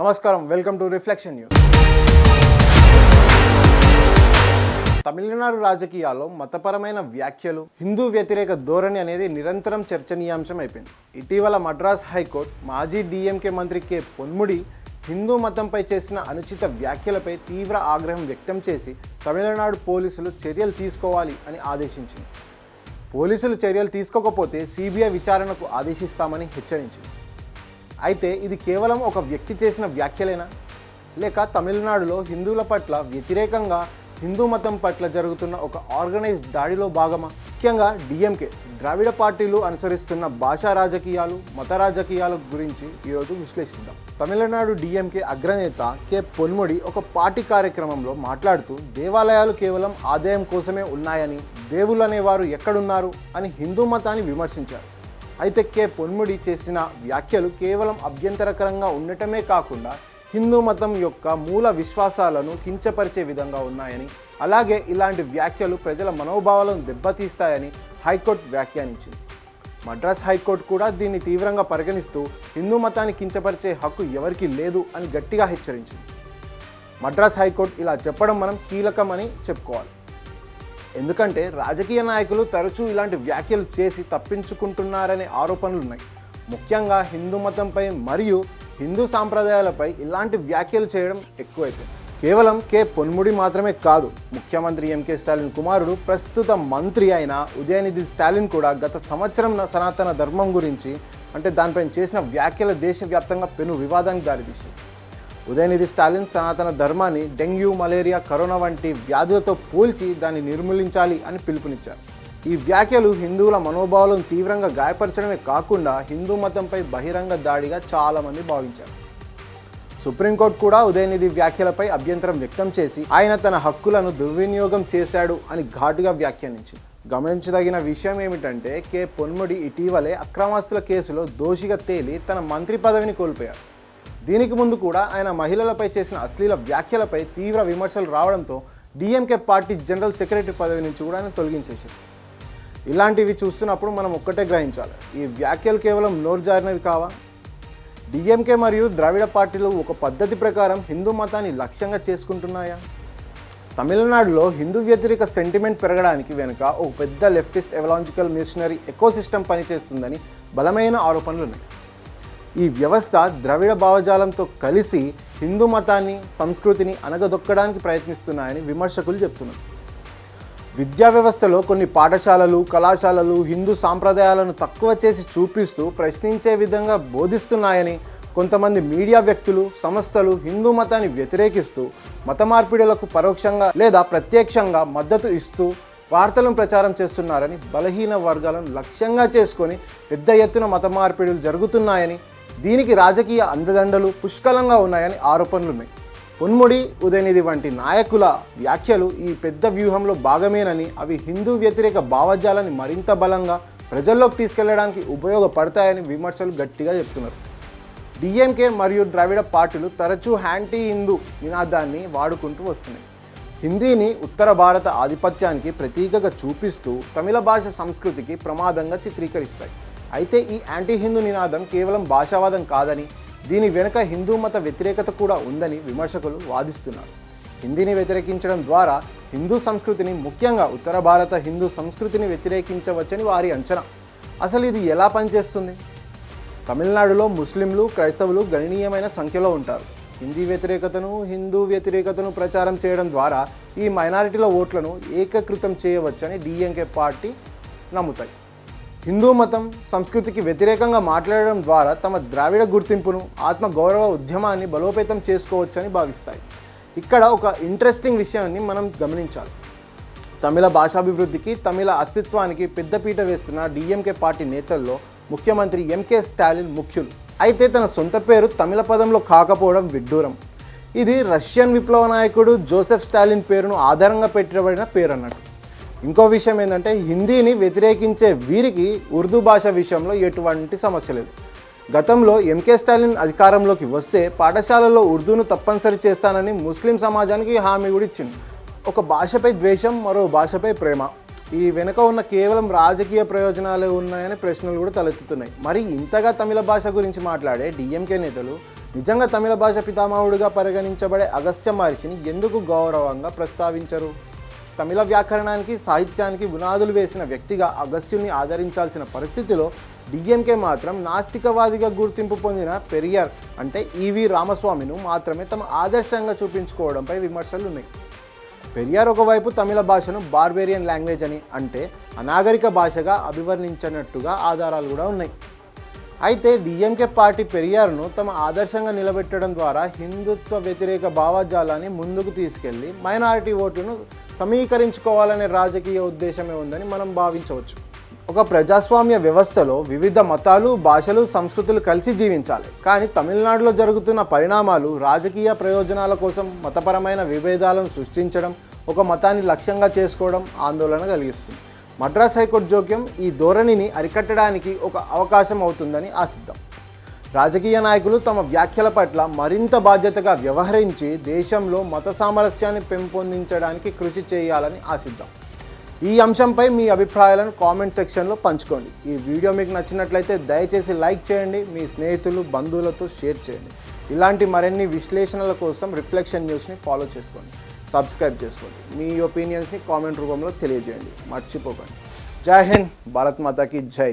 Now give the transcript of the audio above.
నమస్కారం welcome to reflection news Tamil Nadu రాజకీయాల్లో మతపరమైన వ్యాఖ్యలు హిందూ వ్యతిరేక ధోరణి అనేది నిరంతరం చర్చనీయాంశం అయిపోయింది ఇటీవల మద్రాస్ హైకోర్టు మాజీ డీఎంకే మంత్రి కె. పొన్ముడి హిందూ మతంపై చేసిన అనుచిత వ్యాఖ్యలపై తీవ్ర ఆగ్రహం వ్యక్తం చేసి తమిళనాడు పోలీసులు చర్యలు తీసుకోవాలి అని ఆదేశించింది. పోలీసులు చర్యలు తీసుకోకపోతే సిబిఐ విచారణకు ఆదేశిస్తామని హెచ్చరించింది. అయితే ఇది కేవలం ఒక వ్యక్తి చేసిన వ్యాఖ్యలేనా? లేక తమిళనాడులో హిందువుల పట్ల వ్యతిరేకంగా హిందూ మతం పట్ల జరుగుతున్న ఒక ఆర్గనైజ్డ్ దాడిలో భాగమా? ముఖ్యంగా డిఎంకే ద్రావిడ పార్టీలు అనుసరిస్తున్న భాషా రాజకీయాలు మత రాజకీయాల గురించి ఈరోజు విశ్లేషిద్దాం. తమిళనాడు డిఎంకే అగ్రనేత కె. పొన్ముడి ఒక పార్టీ కార్యక్రమంలో మాట్లాడుతూ దేవాలయాలు కేవలం ఆదాయం కోసమే ఉన్నాయని దేవుళ్ళు అనేవారు ఎక్కడున్నారు అని హిందూ మతాన్ని విమర్శించారు. అయితే కె పొన్ముడి చేసిన వ్యాఖ్యలు కేవలం అభ్యంతరకరంగా ఉండటమే కాకుండా హిందూ మతం యొక్క మూల విశ్వాసాలను కించపరిచే విధంగా ఉన్నాయని అలాగే ఇలాంటి వ్యాఖ్యలు ప్రజల మనోభావాలను దెబ్బతీస్తాయని హైకోర్టు వ్యాఖ్యానించింది. మద్రాస్ హైకోర్టు కూడా దీన్ని తీవ్రంగా పరిగణిస్తూ హిందూ మతాన్ని కించపరిచే హక్కు ఎవరికీ లేదు అని గట్టిగా హెచ్చరించింది. మద్రాస్ హైకోర్టు ఇలా చెప్పడం మనం కీలకమని చెప్పుకోవాలి. ఎందుకంటే రాజకీయ నాయకులు తరచూ ఇలాంటి వ్యాఖ్యలు చేసి తప్పించుకుంటున్నారనే ఆరోపణలు ఉన్నాయి. ముఖ్యంగా హిందూ మతంపై మరియు హిందూ సాంప్రదాయాలపై ఇలాంటి వ్యాఖ్యలు చేయడం ఎక్కువైపోయింది. కేవలం కె పొన్ముడి మాత్రమే కాదు ముఖ్యమంత్రి ఎంకే స్టాలిన్ కుమారుడు ప్రస్తుత మంత్రి అయిన ఉదయనిధి స్టాలిన్ కూడా గత సంవత్సరం సనాతన ధర్మం గురించి అంటే దానిపైన చేసిన వ్యాఖ్యలు దేశవ్యాప్తంగా పెను వివాదానికి దారితీసింది. ఉదయనిధి స్టాలిన్ సనాతన ధర్మాన్ని డెంగ్యూ మలేరియా కరోనా వంటి వ్యాధులతో పోల్చి దాన్ని నిర్మూలించాలి అని పిలుపునిచ్చారు. ఈ వ్యాఖ్యలు హిందువుల మనోభావాలను తీవ్రంగా గాయపరచడమే కాకుండా హిందూ మతంపై బహిరంగ దాడిగా చాలామంది భావించారు. సుప్రీంకోర్టు కూడా ఉదయనిధి వ్యాఖ్యలపై అభ్యంతరం వ్యక్తం చేసి ఆయన తన హక్కులను దుర్వినియోగం చేశాడు అని ఘాటుగా వ్యాఖ్యానించింది. గమనించదగిన విషయం ఏమిటంటే కె. పొన్ముడి ఇటీవలే అక్రమాస్తుల కేసులో దోషిగా తేలి తన మంత్రి పదవిని కోల్పోయారు. దీనికి ముందు కూడా ఆయన మహిళలపై చేసిన అశ్లీల వ్యాఖ్యలపై తీవ్ర విమర్శలు రావడంతో డిఎంకే పార్టీ జనరల్ సెక్రటరీ పదవి నుంచి కూడా ఆయన తొలగించేశారు. ఇలాంటివి చూస్తున్నప్పుడు మనం ఒక్కటే గ్రహించాలి. ఈ వ్యాఖ్యలు కేవలం నోరు జారినవి కావా? డిఎంకే మరియు ద్రావిడ పార్టీలు ఒక పద్ధతి ప్రకారం హిందూ మతాన్ని లక్ష్యంగా చేసుకుంటున్నాయా? తమిళనాడులో హిందూ వ్యతిరేక సెంటిమెంట్ పెరగడానికి వెనుక ఒక పెద్ద లెఫ్టిస్ట్ ఎవలాజికల్ మిషనరీ ఎకోసిస్టమ్ పనిచేస్తుందని బలమైన ఆరోపణలు ఉన్నాయి. ఈ వ్యవస్థ ద్రవిడ భావజాలంతో కలిసి హిందూ మతాన్ని సంస్కృతిని అనగదొక్కడానికి ప్రయత్నిస్తున్నాయని విమర్శకులు చెప్తున్నారు. విద్యా వ్యవస్థలో కొన్ని పాఠశాలలు కళాశాలలు హిందూ సాంప్రదాయాలను తక్కువ చేసి చూపిస్తూ ప్రశ్నించే విధంగా బోధిస్తున్నాయని కొంతమంది మీడియా వ్యక్తులు సంస్థలు హిందూ మతాన్ని వ్యతిరేకిస్తూ మత మార్పిడులకు పరోక్షంగా లేదా ప్రత్యక్షంగా మద్దతు ఇస్తూ వార్తలను ప్రచారం చేస్తున్నారని బలహీన వర్గాలను లక్ష్యంగా చేసుకొని పెద్ద ఎత్తున మత మార్పిడులు జరుగుతున్నాయని దీనికి రాజకీయ అందదండలు పుష్కలంగా ఉన్నాయని ఆరోపణలు ఉన్నాయి. పొన్ముడి ఉదయనిధి వంటి నాయకుల వ్యాఖ్యలు ఈ పెద్ద వ్యూహంలో భాగమేనని అవి హిందూ వ్యతిరేక భావజాలాన్ని మరింత బలంగా ప్రజల్లోకి తీసుకెళ్ళడానికి ఉపయోగపడతాయని విమర్శలు గట్టిగా చెప్తున్నారు. డిఎంకే మరియు ద్రావిడ పార్టీలు తరచూ హ్యాంటీ హిందూ నినాదాన్ని వాడుకుంటూ వస్తున్నాయి. హిందీని ఉత్తర భారత ఆధిపత్యానికి ప్రతీకగా చూపిస్తూ తమిళ భాష సంస్కృతికి ప్రమాదంగా చిత్రీకరిస్తాయి. అయితే ఈ యాంటీ హిందూ నినాదం కేవలం భాషావాదం కాదని దీని వెనుక హిందూ మత వ్యతిరేకత కూడా ఉందని విమర్శకులు వాదిస్తున్నారు. హిందీని వ్యతిరేకించడం ద్వారా హిందూ సంస్కృతిని ముఖ్యంగా ఉత్తర భారత హిందూ సంస్కృతిని వ్యతిరేకించవచ్చని వారి అంచనా. అసలు ఇది ఎలా పనిచేస్తుంది? తమిళనాడులో ముస్లింలు క్రైస్తవులు గణనీయమైన సంఖ్యలో ఉంటారు. హిందీ వ్యతిరేకతను హిందూ వ్యతిరేకతను ప్రచారం చేయడం ద్వారా ఈ మైనారిటీల ఓట్లను ఏకీకృతం చేయవచ్చని డిఎంకే పార్టీ నమ్ముతాయి హిందూ మతం సంస్కృతికి వ్యతిరేకంగా మాట్లాడడం ద్వారా తమ ద్రావిడ గుర్తింపును ఆత్మ గౌరవ ఉద్యమాన్ని బలోపేతం చేసుకోవచ్చని భావిస్తాయి. ఇక్కడ ఒక ఇంట్రెస్టింగ్ విషయాన్ని మనం గమనించాలి. తమిళ భాషాభివృద్ధికి తమిళ అస్తిత్వానికి పెద్దపీట వేస్తున్న డిఎంకే పార్టీ నేతల్లో ముఖ్యమంత్రి ఎంకే స్టాలిన్ ముఖ్యులు. అయితే తన సొంత పేరు తమిళ పదంలో కాకపోవడం విడ్డూరం. ఇది రష్యన్ విప్లవ నాయకుడు జోసెఫ్ స్టాలిన్ పేరును ఆధారంగా పెట్టబడిన పేరు అన్నట్టు ఇంకో విషయం ఏంటంటే హిందీని వ్యతిరేకించే వీరికి ఉర్దూ భాష విషయంలో ఎటువంటి సమస్య లేదు. గతంలో ఎంకే స్టాలిన్ అధికారంలోకి వస్తే పాఠశాలల్లో ఉర్దూను తప్పనిసరి చేస్తానని ముస్లిం సమాజానికి హామీ కూడా ఇచ్చింది ఒక భాషపై ద్వేషం మరో భాషపై ప్రేమ. ఈ వెనుక ఉన్న కేవలం రాజకీయ ప్రయోజనాలే ఉన్నాయని ప్రశ్నలు కూడా తలెత్తుతున్నాయి. మరి ఇంతగా తమిళ భాష గురించి మాట్లాడే డిఎంకే నేతలు నిజంగా తమిళ భాష పితామహుడిగా పరిగణించబడే అగస్త్య మహర్షిని ఎందుకు గౌరవంగా ప్రస్తావించరు? తమిళ వ్యాకరణానికి సాహిత్యానికి పునాదులు వేసిన వ్యక్తిగా అగస్త్యుని ఆదరించాల్సిన పరిస్థితిలో డిఎంకే మాత్రం నాస్తికవాదిగా గుర్తింపు పొందిన పెరియార్ అంటే ఈవి రామస్వామిను మాత్రమే తమ ఆదర్శంగా చూపించుకోవడంపై విమర్శలు ఉన్నాయి పెరియార్ ఒకవైపు తమిళ భాషను బార్బేరియన్ లాంగ్వేజ్ అని అంటే అనాగరిక భాషగా అభివర్ణించినట్టుగా ఆధారాలు కూడా ఉన్నాయి. అయితే డిఎంకే పార్టీ పెరియార్ను తమ ఆదర్శంగా నిలబెట్టడం ద్వారా హిందుత్వ వ్యతిరేక భావజాలాన్ని ముందుకు తీసుకెళ్ళి మైనారిటీ ఓటును సమీకరించుకోవాలనే రాజకీయ ఉద్దేశమే ఉందని మనం భావించవచ్చు. ఒక ప్రజాస్వామ్య వ్యవస్థలో వివిధ మతాలు భాషలు సంస్కృతులు కలిసి జీవించాలి. కానీ తమిళనాడులో జరుగుతున్న పరిణామాలు రాజకీయ ప్రయోజనాల కోసం మతపరమైన విభేదాలను సృష్టించడం ఒక మతాన్ని లక్ష్యంగా చేసుకోవడం ఆందోళన కలిగిస్తుంది. మద్రాస్ హైకోర్టు జోక్యం ఈ ధోరణిని అరికట్టడానికి ఒక అవకాశం అవుతుందని ఆశిద్దాం. రాజకీయ నాయకులు తమ వ్యాఖ్యల పట్ల మరింత బాధ్యతగా వ్యవహరించి దేశంలో మత సామరస్యాన్ని పెంపొందించడానికి కృషి చేయాలని ఆశిద్దాం. ఈ అంశంపై మీ అభిప్రాయాలను కామెంట్ సెక్షన్లో పంచుకోండి. ఈ వీడియో మీకు నచ్చినట్లయితే దయచేసి లైక్ చేయండి మీ స్నేహితులు బంధువులతో షేర్ చేయండి. ఇలాంటి మరిన్ని విశ్లేషణల కోసం రిఫ్లెక్షన్ న్యూస్ని ఫాలో చేసుకోండి. సబ్స్క్రైబ్ చేసుకోండి. మీ ఒపీనియన్స్ని కామెంట్ రూపంలో తెలియజేయండి. మర్చిపోకండి. జై హింద్. భారత్ మాతాకి జై.